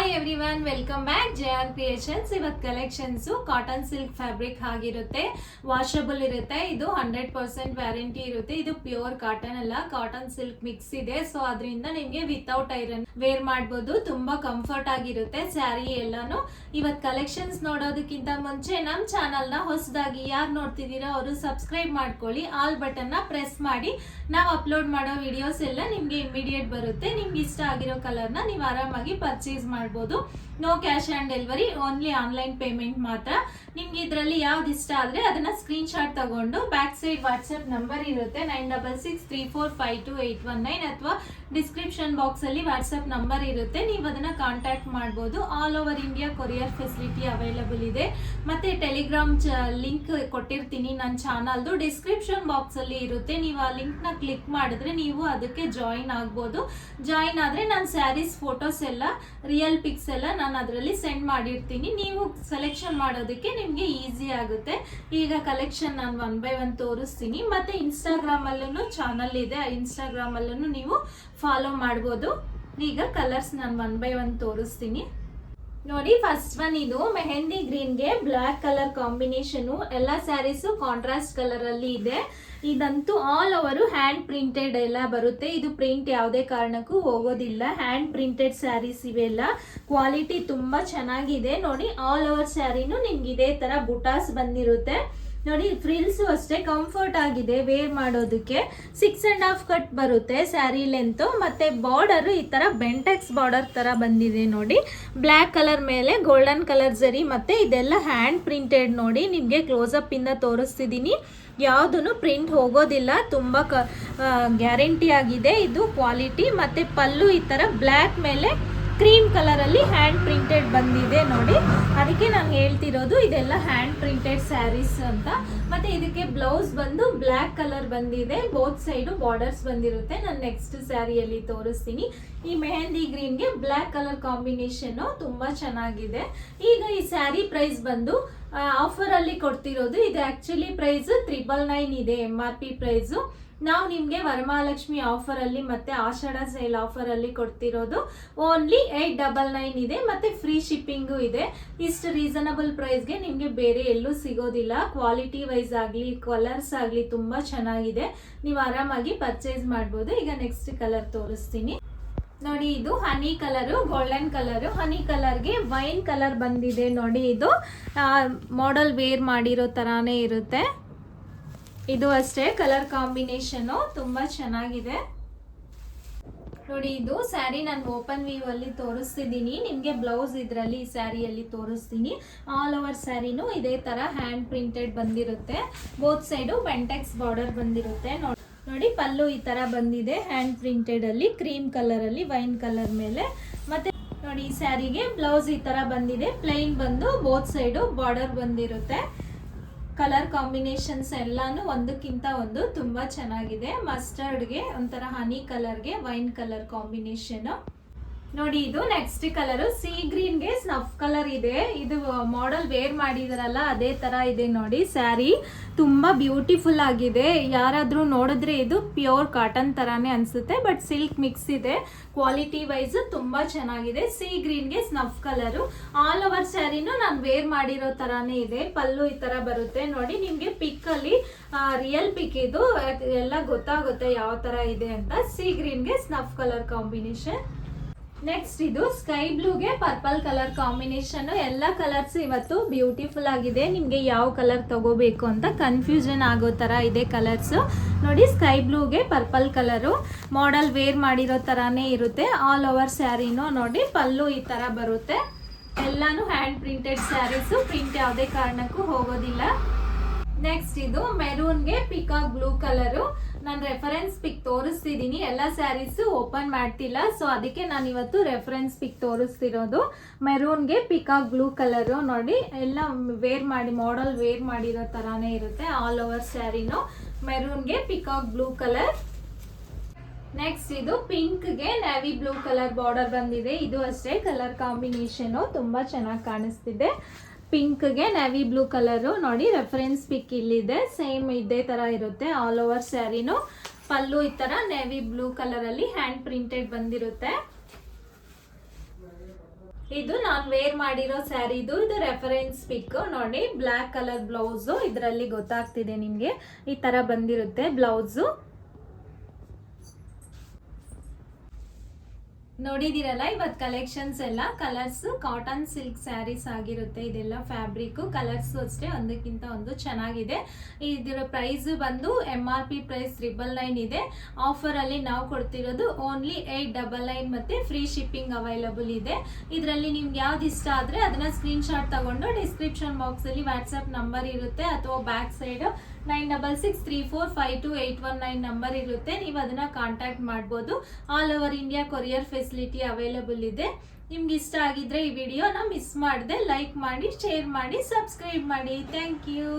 Hi everyone welcome back J R creations ಇವತ್ತು collections cotton silk fabric ಆಗಿರುತ್ತೆ. Washable ಇರುತ್ತೆ. ಇದು ಹಂಡ್ರೆಡ್ ಪರ್ಸೆಂಟ್ ವ್ಯಾರಂಟಿ ಇರುತ್ತೆ. ಇದು ಪ್ಯೂರ್ ಕಾಟನ್ ಅಲ್ಲ ಕಾಟನ್ ಸಿಲ್ಕ್ ಮಿಕ್ಸ್ ಇದೆ. ಸೊ ಅದರಿಂದ ನಿಮಗೆ ವಿತೌಟ್ ಐರನ್ ವೇರ್ ಮಾಡಬಹುದು ತುಂಬಾ ಕಂಫರ್ಟ್ ಆಗಿರುತ್ತೆ ಸ್ಯಾರಿ ಎಲ್ಲಾನು. ಇವತ್ತು ಕಲೆಕ್ಷನ್ಸ್ ನೋಡೋದಕ್ಕಿಂತ ಮುಂಚೆ ನಮ್ಮ ನ ಹೊಸದಾಗಿ ಯಾರು ನೋಡ್ತಿದ್ದೀರಾ ಅವರು ಸಬ್ಸ್ಕ್ರೈಬ್ ಮಾಡ್ಕೊಳ್ಳಿ. ಆಲ್ನ ಪ್ರೆಸ್ ಮಾಡಿ. ನಾವು ಅಪ್ಲೋಡ್ ಮಾಡೋ ವಿಡಿಯೋಸ್ ಎಲ್ಲ ನಿಮಗೆ ಇಮಿಡಿಯೇಟ್ ಬರುತ್ತೆ. ನಿಮ್ಗೆ ಇಷ್ಟ ಆಗಿರೋ ಕಲರ್ನ ನೀವು ಆರಾಮಾಗಿ ಪರ್ಚೇಸ್ ಮಾಡ್ಬೋದು. No cash on delivery only online payment ಮಾತ್ರ. ನಿಮ್ಗೆ ಇದರಲ್ಲಿ ಯಾವ್ದು ಇಷ್ಟ ಆದರೆ ಅದನ್ನ ಸ್ಕ್ರೀನ್ ಶಾಟ್ ತಗೊಂಡು ಬ್ಯಾಕ್ ಸೈಡ್ ವಾಟ್ಸಪ್ ನಂಬರ್ ಇರುತ್ತೆ. Nine double six three four five two eight one nine ಅಥವಾ ಡಿಸ್ಕ್ರಿಪ್ಷನ್ ಬಾಕ್ಸ್ ಅಲ್ಲಿ ವಾಟ್ಸ್ಆಪ್ ನಂಬರ್ ಇರುತ್ತೆ. ನೀವು ಅದನ್ನ ಕಾಂಟ್ಯಾಕ್ಟ್ ಮಾಡ್ಬೋದು. All over India courier facility available ಇದೆ. ಮತ್ತೆ ಟೆಲಿಗ್ರಾಮ್ ಲಿಂಕ್ ಕೊಟ್ಟಿರ್ತೀನಿ ನನ್ನ ಚಾನಲ್ದು ಡಿಸ್ಕ್ರಿಪ್ಷನ್ ಬಾಕ್ಸ್ ಅಲ್ಲಿ ಇರುತ್ತೆ. ನೀವು ಆ ಲಿಂಕ್ನ ಕ್ಲಿಕ್ ಮಾಡಿದ್ರೆ ನೀವು ಅದಕ್ಕೆ ಜಾಯಿನ್ ಆಗ್ಬೋದು. ಜಾಯಿನ್ ಆದ್ರೆ ನಾನು ಸ್ಯಾರೀಸ್ ಫೋಟೋಸ್ ಎಲ್ಲ ರಿಯಲ್ ಪಿಕ್ಸ್ ಎಲ್ಲ ನಾನು ಅದರಲ್ಲಿ ಸೆಂಡ್ ಮಾಡಿರ್ತೀನಿ. ನೀವು ಸೆಲೆಕ್ಷನ್ ಮಾಡೋದಕ್ಕೆ ನಿಮಗೆ ಈಸಿ ಆಗುತ್ತೆ. ಈಗ ಕಲೆಕ್ಷನ್ ನಾನು ಒನ್ ಬೈ ಒನ್ ತೋರಿಸ್ತೀನಿ. ಮತ್ತೆ ಇನ್ಸ್ಟಾಗ್ರಾಮಲ್ಲೂ ಚಾನಲ್ ಇದೆ. ಇನ್ಸ್ಟಾಗ್ರಾಮ್ ಅಲ್ಲೂ ನೀವು ಫಾಲೋ ಮಾಡ್ಬೋದು. ಈಗ ಕಲರ್ಸ್ ನಾನು ಒನ್ ಬೈ ಒನ್ ತೋರಿಸ್ತೀನಿ. ನೋಡಿ ಫಸ್ಟ್ ಒನ್ ಇದು ಮೆಹಂದಿ ಗ್ರೀನ್ಗೆ ಬ್ಲ್ಯಾಕ್ ಕಲರ್ ಕಾಂಬಿನೇಷನ್ ಎಲ್ಲ ಸ್ಯಾರೀಸು ಕಾಂಟ್ರಾಸ್ಟ್ ಕಲರ್ ಅಲ್ಲಿ ಇದೆ. ಇದಂತೂ ಆಲ್ ಓವರು ಹ್ಯಾಂಡ್ ಪ್ರಿಂಟೆಡ್ ಎಲ್ಲ ಬರುತ್ತೆ. ಇದು ಪ್ರಿಂಟ್ ಯಾವುದೇ ಕಾರಣಕ್ಕೂ ಹೋಗೋದಿಲ್ಲ. ಹ್ಯಾಂಡ್ ಪ್ರಿಂಟೆಡ್ ಸ್ಯಾರೀಸ್ ಇವೆಲ್ಲ. ಕ್ವಾಲಿಟಿ ತುಂಬಾ ಚೆನ್ನಾಗಿದೆ. ನೋಡಿ ಆಲ್ ಓವರ್ ಸ್ಯಾರಿನೂ ನಿಮ್ಗೆ ಇದೇ ತರ ಬುಟಾಸ್ ಬಂದಿರುತ್ತೆ. ನೋಡಿ ಫ್ರಿಲ್ಸ್ ಅಷ್ಟೇ ಕಂಫರ್ಟ್ ಆಗಿದೆ ವೇರ್ ಮಾಡೋದಕ್ಕೆ. ಸಿಕ್ಸ್ ಆ್ಯಂಡ್ ಹಾಫ್ ಕಟ್ ಬರುತ್ತೆ ಸ್ಯಾರಿ ಲೆಂತ್ ಮತ್ತೆ ಬಾರ್ಡರ್ ಈ ತರ ಬೆಂಟೆಕ್ಸ್ ಬಾರ್ಡರ್ ತರ ಬಂದಿದೆ ನೋಡಿ. ಬ್ಲ್ಯಾಕ್ ಕಲರ್ ಮೇಲೆ ಗೋಲ್ಡನ್ ಕಲರ್ ಜರಿ ಮತ್ತೆ ಇದೆಲ್ಲ ಹ್ಯಾಂಡ್ ಪ್ರಿಂಟೆಡ್ ನೋಡಿ ನಿಮಗೆ ಕ್ಲೋಸ್ ಅಪ್ ಇಂದ ತೋರಿಸ್ತಿದ್ದೀನಿ ಯಾವುದೂ ಪ್ರಿಂಟ್ ಹೋಗೋದಿಲ್ಲ, ತುಂಬ ಕ ಗ್ಯಾರಂಟಿ ಆಗಿದೆ. ಇದು ಕ್ವಾಲಿಟಿ ಮತ್ತೆ ಪಲ್ಲು ಈ ಥರ ಬ್ಲ್ಯಾಕ್ ಮೇಲೆ ಕ್ರೀಮ್ ಕಲರಲ್ಲಿ ಹ್ಯಾಂಡ್ ಪ್ರಿಂಟೆಡ್ ಬಂದಿದೆ ನೋಡಿ. ಅದಕ್ಕೆ ನಾನು ಹೇಳ್ತಿರೋದು ಇದೆಲ್ಲ ಹ್ಯಾಂಡ್ ಪ್ರಿಂಟೆಡ್ ಸ್ಯಾರೀಸ್ ಅಂತ. ಮತ್ತೆ ಇದಕ್ಕೆ ಬ್ಲೌಸ್ ಬಂದು ಬ್ಲ್ಯಾಕ್ ಕಲರ್ ಬಂದಿದೆ. ಬೋತ್ ಸೈಡು ಬಾರ್ಡರ್ಸ್ ಬಂದಿರುತ್ತೆ. ನಾನು ನೆಕ್ಸ್ಟ್ ಸ್ಯಾರಿಯಲ್ಲಿ ತೋರಿಸ್ತೀನಿ. ಈ ಮೆಹಂದಿ ಗ್ರೀನ್ಗೆ ಬ್ಲ್ಯಾಕ್ ಕಲರ್ ಕಾಂಬಿನೇಷನ್ ತುಂಬಾ ಚೆನ್ನಾಗಿದೆ. ಈಗ ಈ ಸ್ಯಾರಿ ಪ್ರೈಸ್ ಬಂದು ಆಫರ್ ಅಲ್ಲಿ ಕೊಡ್ತಿರೋದು. ಇದು ಆ್ಯಕ್ಚುಲಿ ಪ್ರೈಸ್ ತ್ರಿಬಲ್ ನೈನ್ ಇದೆ ಎಂ ಆರ್ ಪಿ ಪ್ರೈಸು. ನಾವು ನಿಮಗೆ ವರಮಹಾಲಕ್ಷ್ಮಿ ಆಫರ್ ಅಲ್ಲಿ ಮತ್ತೆ ಆಷಾಢ ಸೇಲ್ ಆಫರ್ ಅಲ್ಲಿ ಕೊಡ್ತಿರೋದು. ಓನ್ಲಿ ಏಟ್ ಡಬಲ್ ನೈನ್ ಇದೆ ಮತ್ತೆ ಫ್ರೀ ಶಿಪ್ಪಿಂಗು ಇದೆ. ಇಷ್ಟು ರೀಸನಬಲ್ ಪ್ರೈಸ್ಗೆ ನಿಮಗೆ ಬೇರೆ ಎಲ್ಲೂ ಸಿಗೋದಿಲ್ಲ. ಕ್ವಾಲಿಟಿ ವೈಸ್ ಆಗಲಿ ಕಲರ್ಸ್ ಆಗಲಿ ತುಂಬಾ ಚೆನ್ನಾಗಿದೆ. ನೀವು ಆರಾಮಾಗಿ ಪರ್ಚೇಸ್ ಮಾಡ್ಬೋದು. ಈಗ ನೆಕ್ಸ್ಟ್ ಕಲರ್ ತೋರಿಸ್ತೀನಿ. ನೋಡಿ ಇದು honey colour golden colour honey ಕಲರ್ಗೆ wine colour ಬಂದಿದೆ ನೋಡಿ ಇದು. ಮಾಡಲ್ ವೇರ್ ಮಾಡಿರೋ ತರಾನೇ ಇರುತ್ತೆ. ಇದು ಅಷ್ಟೇ ಕಲರ್ ಕಾಂಬಿನೇಷನು, ತುಂಬಾ ಚೆನ್ನಾಗಿದೆ. ನೋಡಿ, ಇದು ಸ್ಯಾರಿ ನಾನು ಓಪನ್ ವ್ಯೂ ಅಲ್ಲಿ ತೋರಿಸ್ತಿದ್ದೀನಿ. ನಿಮಗೆ ಬ್ಲೌಸ್ ಇದರಲ್ಲಿ ಈ ಸ್ಯಾರಿಯಲ್ಲಿ ತೋರಿಸ್ತೀನಿ. ಆಲ್ ಓವರ್ ಸ್ಯಾರಿನೂ ಇದೇ ತರ ಹ್ಯಾಂಡ್ ಪ್ರಿಂಟೆಡ್ ಬಂದಿರುತ್ತೆ. ಬೋತ್ ಸೈಡು ಬೆಂಟೆಕ್ಸ್ ಬಾರ್ಡರ್ ಬಂದಿರುತ್ತೆ. ನೋಡಿ ನೋಡಿ, ಪಲ್ಲು ಈ ತರ ಬಂದಿದೆ ಹ್ಯಾಂಡ್ ಪ್ರಿಂಟೆಡ್ ಅಲ್ಲಿ ಕ್ರೀಮ್ ಕಲರ್ ಅಲ್ಲಿ ವೈನ್ ಕಲರ್ ಮೇಲೆ. ಮತ್ತೆ ನೋಡಿ, ಈ ಸ್ಯಾರಿಗೆ ಬ್ಲೌಸ್ ಈ ತರ ಬಂದಿದೆ. ಪ್ಲೈನ್ ಬಂದು ಬೋತ್ ಸೈಡು ಬಾರ್ಡರ್ ಬಂದಿರುತ್ತೆ. ಕಲರ್ ಕಾಂಬಿನೇಷನ್ಸ್ ಎಲ್ಲಾನು ಒಂದಕ್ಕಿಂತ ಒಂದು ತುಂಬಾ ಚೆನ್ನಾಗಿದೆ. ಮಸ್ಟರ್ಡ್ಗೆ ಒಂಥರ ಹನಿ ಕಲರ್ಗೆ ವೈನ್ ಕಲರ್ ಕಾಂಬಿನೇಷನ್. ನೋಡಿ, ಇದು ನೆಕ್ಸ್ಟ್ ಕಲರ್ ಸಿ ಗ್ರೀನ್ಗೆ ಸ್ನಫ್ ಕಲರ್ ಇದೆ. ಇದು ಮಾಡೆಲ್ ವೇರ್ ಮಾಡಿದಾರಲ್ಲ, ಅದೇ ತರ ಇದೆ ನೋಡಿ ಸ್ಯಾರಿ ತುಂಬಾ ಬ್ಯೂಟಿಫುಲ್ ಆಗಿದೆ. ಯಾರಾದ್ರೂ ನೋಡಿದ್ರೆ ಇದು ಪ್ಯೂರ್ ಕಾಟನ್ ತರಾನೇ ಅನ್ಸುತ್ತೆ ಬಟ್ ಸಿಲ್ಕ್ ಮಿಕ್ಸ್ ಇದೆ. ಕ್ವಾಲಿಟಿ ವೈಸ್ ತುಂಬಾ ಚೆನ್ನಾಗಿದೆ. ಸಿ ಗ್ರೀನ್ಗೆ ಸ್ನಫ್ ಕಲರ್ ಆಲ್ ಓವರ್ ಸ್ಯಾರಿನೂ ನಾನು ವೇರ್ ಮಾಡಿರೋ ತರಾನೇ ಇದೆ. ಪಲ್ಲು ಈ ತರ ಬರುತ್ತೆ. ನೋಡಿ, ನಿಮ್ಗೆ ಪಿಕ್ ಅಲ್ಲಿ ರಿಯಲ್ ಪಿಕ್ ಇದು ಎಲ್ಲ ಗೊತ್ತಾಗುತ್ತೆ ಯಾವ ತರ ಇದೆ ಅಂತ. ಸಿ ಗ್ರೀನ್ಗೆ ಸ್ನಫ್ ಕಲರ್ ಕಾಂಬಿನೇಷನ್ ನೆಕ್ಸ್ಟ್ ಇದು ಸ್ಕೈ ಬ್ಲೂಗೆ ಪರ್ಪಲ್ ಕಲರ್ ಕಾಂಬಿನೇಷನ್ ಎಲ್ಲ ಕಲರ್ಸ್ ಇವತ್ತು ಬ್ಯೂಟಿಫುಲ್ ಆಗಿದೆ. ನಿಮಗೆ ಯಾವ ಕಲರ್ ತಗೋಬೇಕು ಅಂತ ಕನ್ಫ್ಯೂಷನ್ ಆಗೋ ಥರ ಇದೆ ಕಲರ್ಸ್ ನೋಡಿ ಸ್ಕೈ ಬ್ಲೂಗೆ ಪರ್ಪಲ್ ಕಲರು ಮಾಡಲ್ ವೇರ್ ಮಾಡಿರೋ ತರಾನೇ ಇರುತ್ತೆ. ಆಲ್ ಓವರ್ ಸ್ಯಾರಿನೂ ನೋಡಿ ಪಲ್ಲು ಈ ಥರ ಬರುತ್ತೆ. ಎಲ್ಲಾನು ಹ್ಯಾಂಡ್ ಪ್ರಿಂಟೆಡ್ ಸ್ಯಾರೀಸು ಪ್ರಿಂಟ್ ಯಾವುದೇ ಕಾರಣಕ್ಕೂ ಹೋಗೋದಿಲ್ಲ. ನೆಕ್ಸ್ಟ್ ಇದು ಮೆರೂನ್ಗೆ ಪಿಕಾಕ್ ಬ್ಲೂ ಕಲರು ನಾನು ರೆಫರೆನ್ಸ್ ಪಿಕ್ ತೋರಿಸ್ತಿದ್ದೀನಿ ಎಲ್ಲ ಸ್ಯಾರೀಸ್ ಓಪನ್ ಮಾಡ್ತಿಲ್ಲ. ಸೊ ಅದಕ್ಕೆ ನಾನು ಇವತ್ತು ರೆಫರೆನ್ಸ್ ಪಿಕ್ ತೋರಿಸ್ತಿರೋದು. ಮೆರೂನ್ಗೆ ಪಿಕಾಕ್ ಬ್ಲೂ ಕಲರು ನೋಡಿ, ಎಲ್ಲ ವೇರ್ ಮಾಡಿ ಮಾಡಲ್ ವೇರ್ ಮಾಡಿರೋ ಥರಾನೇ ಇರುತ್ತೆ ಆಲ್ ಓವರ್ ಸ್ಯಾರಿನು ಮೆರೂನ್ಗೆ ಪಿಕಾಕ್ ಬ್ಲೂ ಕಲರ್ ನೆಕ್ಸ್ಟ್ ಇದು ಪಿಂಕ್ಗೆ ನ್ಯಾವಿ ಬ್ಲೂ ಕಲರ್ ಬಾರ್ಡರ್ ಬಂದಿದೆ. ಇದು ಅಷ್ಟೇ ಕಲರ್ ಕಾಂಬಿನೇಷನ್ ತುಂಬಾ ಚೆನ್ನಾಗಿ ಕಾಣಿಸ್ತಿದೆ. ಪಿಂಕ್ಗೆ ನ್ಯಾವಿ ಬ್ಲೂ ಕಲರು ನೋಡಿ ರೆಫರೆನ್ಸ್ ಪಿಕ್ ಇಲ್ಲಿದೆ. ಸೇಮ್ ಇದೇ ತರ ಇರುತ್ತೆ ಆಲ್ ಓವರ್ ಸ್ಯಾರಿನು ಪಲ್ಲು ಈ ತರ ನೇವಿ ಬ್ಲೂ ಕಲರ್ ಅಲ್ಲಿ ಹ್ಯಾಂಡ್ ಪ್ರಿಂಟೆಡ್ ಬಂದಿರುತ್ತೆ. ಇದು ನಾನು ವೇರ್ ಮಾಡಿರೋ ಸ್ಯಾರಿದು ಇದು ರೆಫರೆನ್ಸ್ ಪಿಕ್ ನೋಡಿ. ಬ್ಲ್ಯಾಕ್ ಕಲರ್ ಬ್ಲೌಸು ಇದರಲ್ಲಿ ಗೊತ್ತಾಗ್ತಿದೆ ನಿಮಗೆ. ಈ ತರ ಬಂದಿರುತ್ತೆ ಬ್ಲೌಸು ನೋಡಿದಿರಲ್ಲ ಇವತ್ತು ಕಲೆಕ್ಷನ್ಸ್ ಎಲ್ಲ ಕಲರ್ಸ್ ಕಾಟನ್ ಸಿಲ್ಕ್ ಸ್ಯಾರೀಸ್ ಆಗಿರುತ್ತೆ, ಇದೆಲ್ಲ ಫ್ಯಾಬ್ರಿಕ್ ಕಲರ್ಸ್ ಅಷ್ಟೇ, ಒಂದಕ್ಕಿಂತ ಒಂದು ಚೆನ್ನಾಗಿದೆ. ಇದರ ಪ್ರೈಸ್ ಬಂದು M R P price triple nine ಇದೆ. ಆಫರ್ ಅಲ್ಲಿ ನಾವು ಕೊಡ್ತಿರೋದು ಓನ್ಲಿ ಏಟ್ ಡಬಲ್ ನೈನ್ ಮತ್ತೆ ಫ್ರೀ ಶಿಪ್ಪಿಂಗ್ ಅವೈಲಬಲ್ ಇದೆ. ಇದರಲ್ಲಿ ನಿಮ್ಗೆ ಯಾವ್ದು ಇಷ್ಟ ಆದ್ರೆ, ಅದನ್ನ ಸ್ಕ್ರೀನ್ ಶಾಟ್ ತಗೊಂಡು ಡಿಸ್ಕ್ರಿಪ್ಷನ್ ಬಾಕ್ಸ್ ಅಲ್ಲಿ ವಾಟ್ಸ್ಆಪ್ ನಂಬರ್ ಇರುತ್ತೆ, ಅಥವಾ back side nine double six three four five two eight one nine number ಇರುತ್ತೆ. ನೀವು ಅದನ್ನ ಕಾಂಟ್ಯಾಕ್ಟ್ ಮಾಡ್ಬೋದು. All over India courier facility available ಇದೆ. ನಿಮ್ಗೆ ಇಷ್ಟ ಆಗಿದ್ರೆ ಈ ವಿಡಿಯೋನ ಮಿಸ್ ಮಾಡದೆ ಲೈಕ್ ಮಾಡಿ ಶೇರ್ ಮಾಡಿ ಸಬ್ಸ್ಕ್ರೈಬ್ ಮಾಡಿ. Thank you